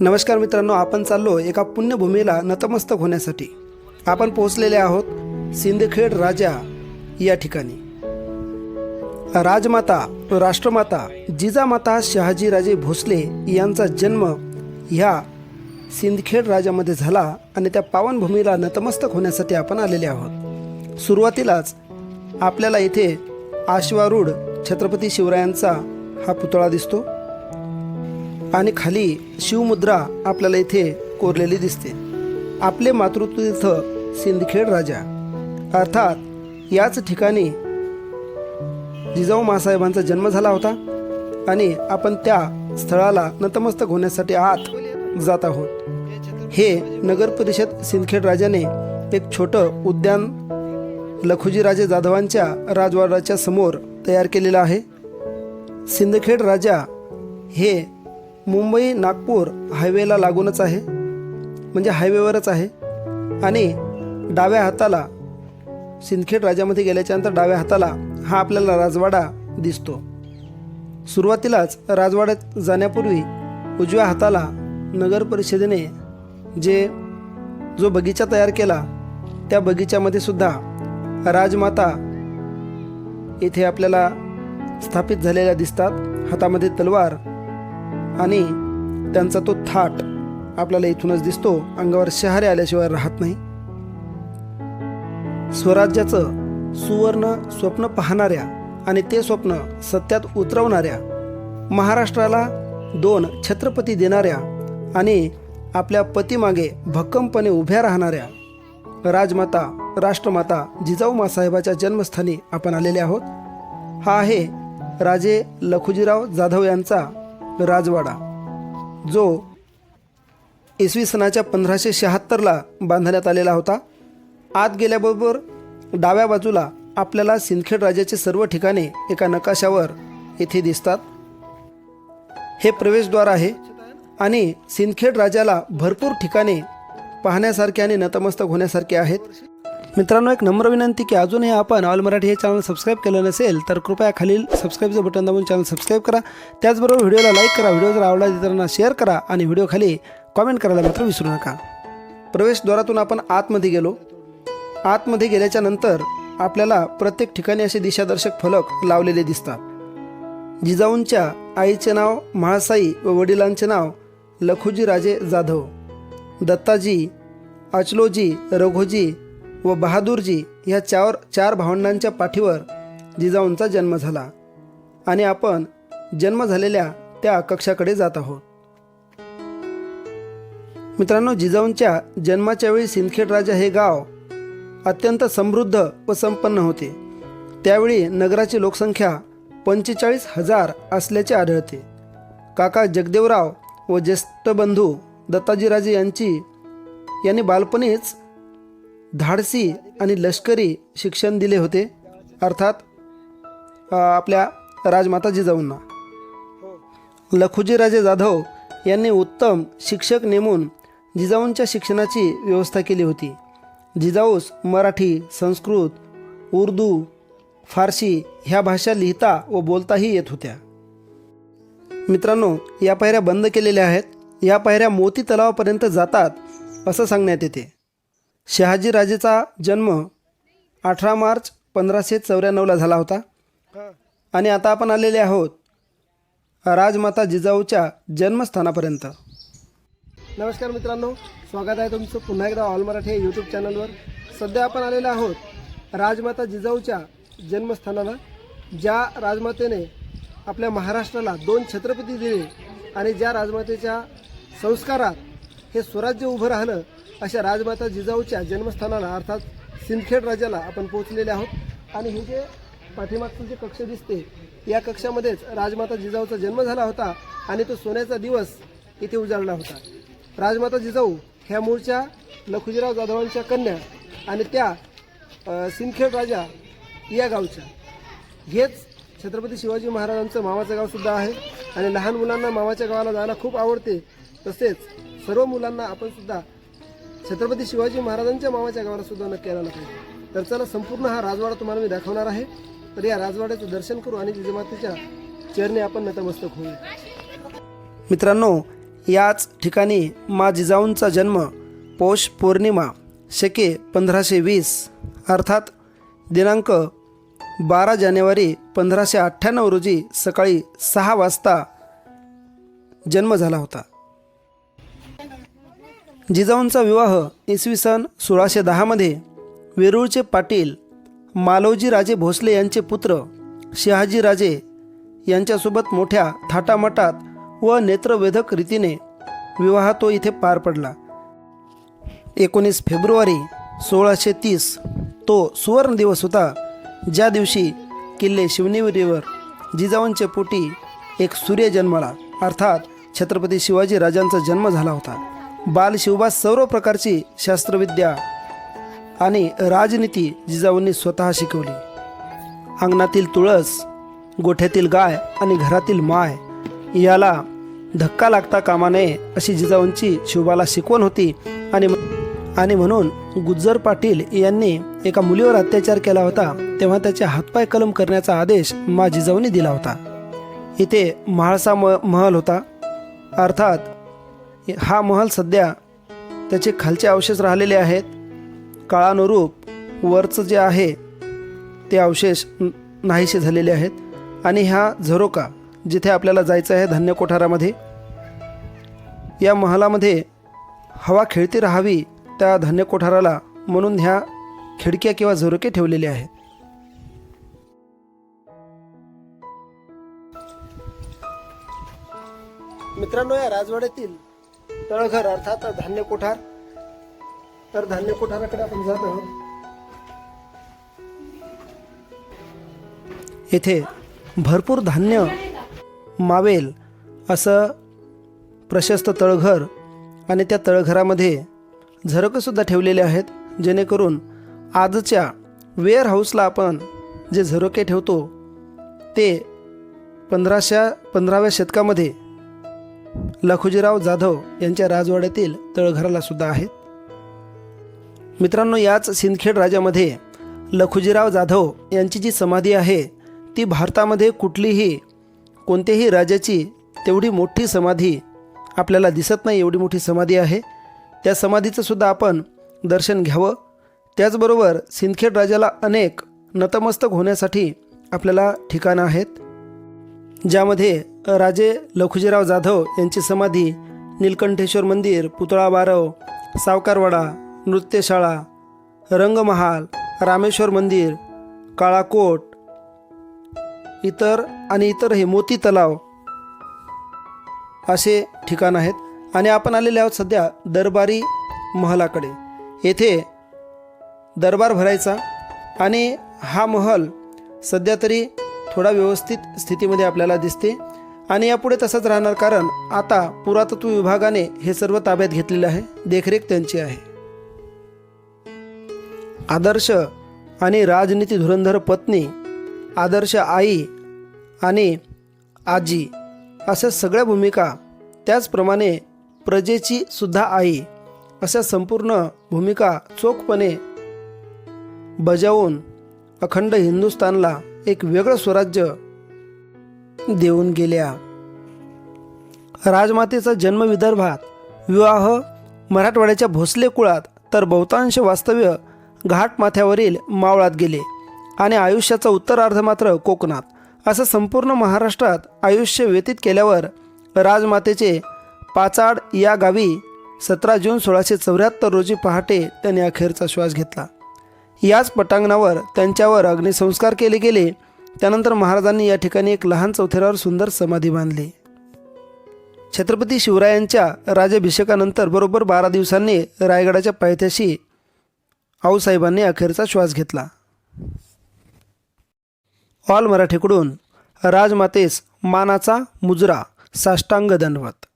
नमस्कार मित्रांनो आपण चाललो एका पुण्यभूमीला नतमस्तक होण्यासाठी. आपण पोहोचलेले आहोत सिंदखेड राजा या ठिकाणी. राजमाता राष्ट्रमाता जिजामाता शहाजीराजे भोसले यांचा जन्म ह्या सिंदखेड राजामध्ये झाला आणि त्या पावनभूमीला नतमस्तक होण्यासाठी आपण आलेले आहोत. सुरुवातीलाच आपल्याला इथे आश्वारूढ छत्रपती शिवरायांचा हा पुतळा दिसतो. आणि खाली शिवमुद्रा आपल्याला इथे कोरलेली दिसते. आपले मातृतीर्थ सिंदखेड राजा. अर्थात याच ठिकाणी जिजाऊ मासाहेबांचा जन्म झाला होता आणि आपण त्या स्थळाला नतमस्तक होण्यासाठी आत जात आहोत. हे नगर परिषद सिंदखेड राजाने एक छोटं उद्यान लखुजीराजे जाधवांच्या राजवाड्याच्या समोर तयार केलेलं आहे. सिंदखेड राजा हे मुंबई नागपूर हायवेला लागूनच आहे. म्हणजे हायवेवरच आहे. आणि डाव्या हाताला सिंदखेड राजामध्ये गेल्याच्यानंतर डाव्या हाताला हा आपल्याला राजवाडा दिसतो. सुरुवातीलाच राजवाड्यात जाण्यापूर्वी उजव्या हाताला नगर परिषदेने जे जो बगीचा तयार केला त्या बगीच्यामध्ये सुद्धा राजमाता येथे आपल्याला स्थापित झालेल्या दिसतात. हातामध्ये तलवार आणि त्यांचा तो थाट आपल्याला इथूनच दिसतो अंगावर शहारे आल्याशिवाय राहत नाही. स्वराज्याचं सुवर्ण स्वप्न पाहणाऱ्या आणि ते स्वप्न सत्यात उतरवणाऱ्या महाराष्ट्राला दोन छत्रपती देणाऱ्या आणि आपल्या पतीमागे भक्कमपणे उभ्या राहणाऱ्या राजमाता राष्ट्रमाता जिजाऊ मासाहेबाच्या जन्मस्थानी आपण आलेले आहोत. हा आहे राजे लखुजीराव जाधव यांचा राजवाडा जो इसवी सनाच्या पंधराशे शहात्तरला बांधण्यात आलेला होता. आत गेल्याबरोबर डाव्या बाजूला आपल्याला सिंदखेड राजाचे सर्व ठिकाणे एका नकाशावर येथे दिसतात. हे प्रवेशद्वार आहे आणि सिंदखेड राजाला भरपूर ठिकाणे पाहण्यासारखे आणि नतमस्तक होण्यासारखे आहेत. मित्रांनो एक नम्र विनंती की अजूनही आपण ऑल मराठी हे चॅनल सबस्क्राईब केलं नसेल तर कृपया खालील सबस्क्राईबचं बटन दाबून चॅनल सबस्क्राईब करा. त्याचबरोबर व्हिडिओला लाईक करा व्हिडिओ जर आवडला इतरांना शेअर करा आणि व्हिडिओ खाली कॉमेंट करायला मात्र विसरू नका. प्रवेशद्वारातून आपण आतमध्ये गेलो. आतमध्ये गेल्याच्यानंतर आपल्याला प्रत्येक ठिकाणी असे दिशादर्शक फलक लावलेले दिसतात. जिजाऊंच्या आईचे नाव म्हाळसाई व वडिलांचे नाव लखुजी राजे जाधव. दत्ताजी अचलोजी रघोजी व बहादूरजी ह्या चार चार भावंडांच्या पाठीवर जिजाऊंचा जन्म झाला. आणि आपण जन्म झालेल्या त्या कक्षाकडे जात आहोत. मित्रांनो जिजाऊंच्या जन्माच्या वेळी सिंदखेड राजा हे गाव अत्यंत समृद्ध व संपन्न होते. त्यावेळी नगराची लोकसंख्या पंचेचाळीस हजार असल्याचे आढळते. काका जगदेवराव व ज्येष्ठ बंधू दत्ताजीराजे यांची यांनी बालपणीच धाडसी आणि लष्करी शिक्षण दिले होते. अर्थात आपल्या राजमाता जिजाऊंना लखुजीराजे जाधव यांनी उत्तम शिक्षक नेमून जिजाऊंच्या शिक्षणाची व्यवस्था केली होती. जिजाऊस मराठी संस्कृत उर्दू फारसी ह्या भाषा लिहिता व बोलताही येत होत्या. मित्रांनो या पायऱ्या बंद केलेल्या आहेत. या पायऱ्या मोती तलावापर्यंत जातात असं सांगण्यात येते. शहाजीराजेचा जन्म अठरा मार्च पंधराशे चौऱ्याण्णवला झाला होता. आणि आता आपण आलेले आहोत राजमाता जिजाऊच्या जन्मस्थानापर्यंत. नमस्कार मित्रांनो स्वागत आहे तुमचं पुन्हा एकदा ऑल मराठी यूट्यूब चॅनलवर. सध्या आपण आलेलो आहोत राजमाता जिजाऊच्या जन्मस्थानाला ज्या राजमातेने आपल्या महाराष्ट्राला दोन छत्रपती दिले आणि ज्या राजमातेच्या संस्कारात हे स्वराज्य उभं राहणं अशा राजमाता जिजाऊच्या जन्मस्थानाला अर्थात सिंदखेड राजाला आपण पोहोचलेले आहोत. आणि हे जे पाठीमागचं जे कक्ष दिसते या कक्षामध्येच राजमाता जिजाऊचा जन्म झाला होता आणि तो सोन्याचा दिवस इथे उजाडला होता. राजमाता जिजाऊ ह्या मूळच्या लखुजीराव जाधवांच्या कन्या आणि त्या सिंदखेड राजा या गावच्या. हेच छत्रपती शिवाजी महाराजांचं मामाचं गावसुद्धा आहे. आणि लहान मुलांना मामाच्या गावाला जायला खूप आवडते. तसेच सर्व मुलांना आपण सुद्धा छत्रपती शिवाजी महाराजांच्या मामाच्या गावाला सुद्धा नक्की यायला पाहिजे तर चला संपूर्ण हा राजवाडा तुम्हाला मी दाखवणार आहे. तर या राजवाड्याचं दर्शन करू आणि जिजमातेच्या चरणी आपण नतमस्तक होऊ. मित्रांनो याच ठिकाणी मा जिजाऊंचा जन्म पौष पौर्णिमा शके पंधराशे वीस अर्थात दिनांक बारा जानेवारी पंधराशे अठ्ठ्याण्णव रोजी सकाळी सहा वाजता जन्म झाला होता. जिजाऊंचा विवाह इसवी सन सोळाशे दहामध्ये वेरूळचे पाटील मालोजीराजे भोसले यांचे पुत्र शहाजीराजे यांच्यासोबत मोठ्या थाटामाटात व नेत्रवेधक रीतीने विवाह तो इथे पार पडला. एकोणीस फेब्रुवारी सोळाशे तीस तो सुवर्ण दिवस होता. ज्या दिवशी किल्ले शिवनेरीवर जिजाऊंच्या पोटी एक सूर्य जन्मला अर्थात छत्रपती शिवाजी राजांचा जन्म झाला होता. बालशिवबा सर्व प्रकारची शास्त्रविद्या आणि राजनीती जिजाऊंनी स्वतः शिकवली. अंगणातील तुळस गोठ्यातील गाय आणि घरातील माय याला धक्का लागता कामा नये अशी जिजाऊंची शिवबाला शिकवण होती आणि आणि म्हणून गुज्जर पाटील यांनी एका मुलीवर अत्याचार केला होता तेव्हा त्याचे हातपाय कलम करण्याचा आदेश मा जिजाऊंनी दिला होता. इथे म्हाळसा म महल होता. अर्थात हा महल सध्या त्याचे खालचे अवशेष राहिलेले आहेत. काळानुरूप वरचं जे आहे ते अवशेष न- नाहीसे झालेले आहेत. आणि हा झरोका जिथे आपल्याला जायचं आहे धान्य कोठारामध्ये या महालामध्ये हवा खेळती राहावी त्या धान्य कोठाराला म्हणून ह्या खिडक्या किंवा झरोके ठेवलेले आहेत. मित्रांनो या राजवाड्यातील तळघर अर्थात धान्य कोठार. तर धान्य कोठाराकडे आपण जात आहोत. येथे भरपूर धान्य मावेल असं प्रशस्त तळघर आणि त्या तळघरामध्ये झरकंसुद्धा ठेवलेले आहेत जेणेकरून आजच्या वेअर हाऊसला आपण जे झरोके ठेवतो ते पंधराशा पंधराव्या शतकामध्ये लखुजीराव जाधव यांच्या राजवाड्यातील तळघराला सुद्धा आहेत. मित्रांनो याच सिंदखेड राजामध्ये लखुजीराव जाधव यांची जी समाधी आहे ती भारतामध्ये कुठलीही कोणत्याही राजाची तेवढी मोठी समाधी आपल्याला दिसत नाही एवढी मोठी समाधी आहे. त्या समाधीचं सुद्धा आपण दर्शन घ्यावं. त्याचबरोबर सिंदखेड राजाला अनेक नतमस्तक होण्यासाठी आपल्याला ठिकाणं आहेत ज्यामध्ये राजे लखुजीराव जाधव यांची समाधी नीलकंठेश्वर मंदिर पुतळा बारव सावकारवाडा नृत्यशाळा रंगमहाल रामेश्वर मंदिर काळाकोट इतर आणि इतर हे मोती तलाव असे ठिकाण आहेत. आणि आपण आलेले आहोत सध्या दरबारी महलाकडे. येथे दरबार भरायचा आणि हा महल सध्या तरी थोडा व्यवस्थित स्थितीमध्ये आपल्याला दिसते. आणि यापुढे तसंच राहणार कारण आता पुरातत्व विभागाने हे सर्व ताब्यात घेतलेलं आहे देखरेख त्यांची आहे. आदर्श आणि राजनीती धुरंधर पत्नी आदर्श आई आणि आजी अशा सगळ्या भूमिका त्याचप्रमाणे प्रजेची सुद्धा आई अशा संपूर्ण भूमिका चोखपणे बजावून अखंड हिंदुस्तानला एक वेगळं स्वराज्य देऊन गेल्या. राजमातेचा जन्म विदर्भात विवाह मराठवाड्याच्या भोसले कुळात तर बहुतांश वास्तव्य घाटमाथ्यावरील मावळात गेले आणि आयुष्याचा उत्तरार्ध मात्र कोकणात. असं संपूर्ण महाराष्ट्रात आयुष्य व्यतीत केल्यावर राजमातेचे पाचाड या गावी सतरा जून सोळाशे चौऱ्याहत्तर रोजी पहाटे त्यांनी अखेरचा श्वास घेतला. याच पटांगणावर त्यांच्यावर अग्निसंस्कार केले गेले त्यानंतर महाराजांनी या ठिकाणी एक लहान चौथऱ्यावर सुंदर समाधी बांधली. छत्रपती शिवरायांच्या राज्याभिषेकानंतर बरोबर बारा दिवसांनी रायगडाच्या पायथ्याशी आऊसाहेबांनी अखेरचा श्वास घेतला. ऑल मराठीकडून राजमातेस मानाचा मुजरा साष्टांग दंडवत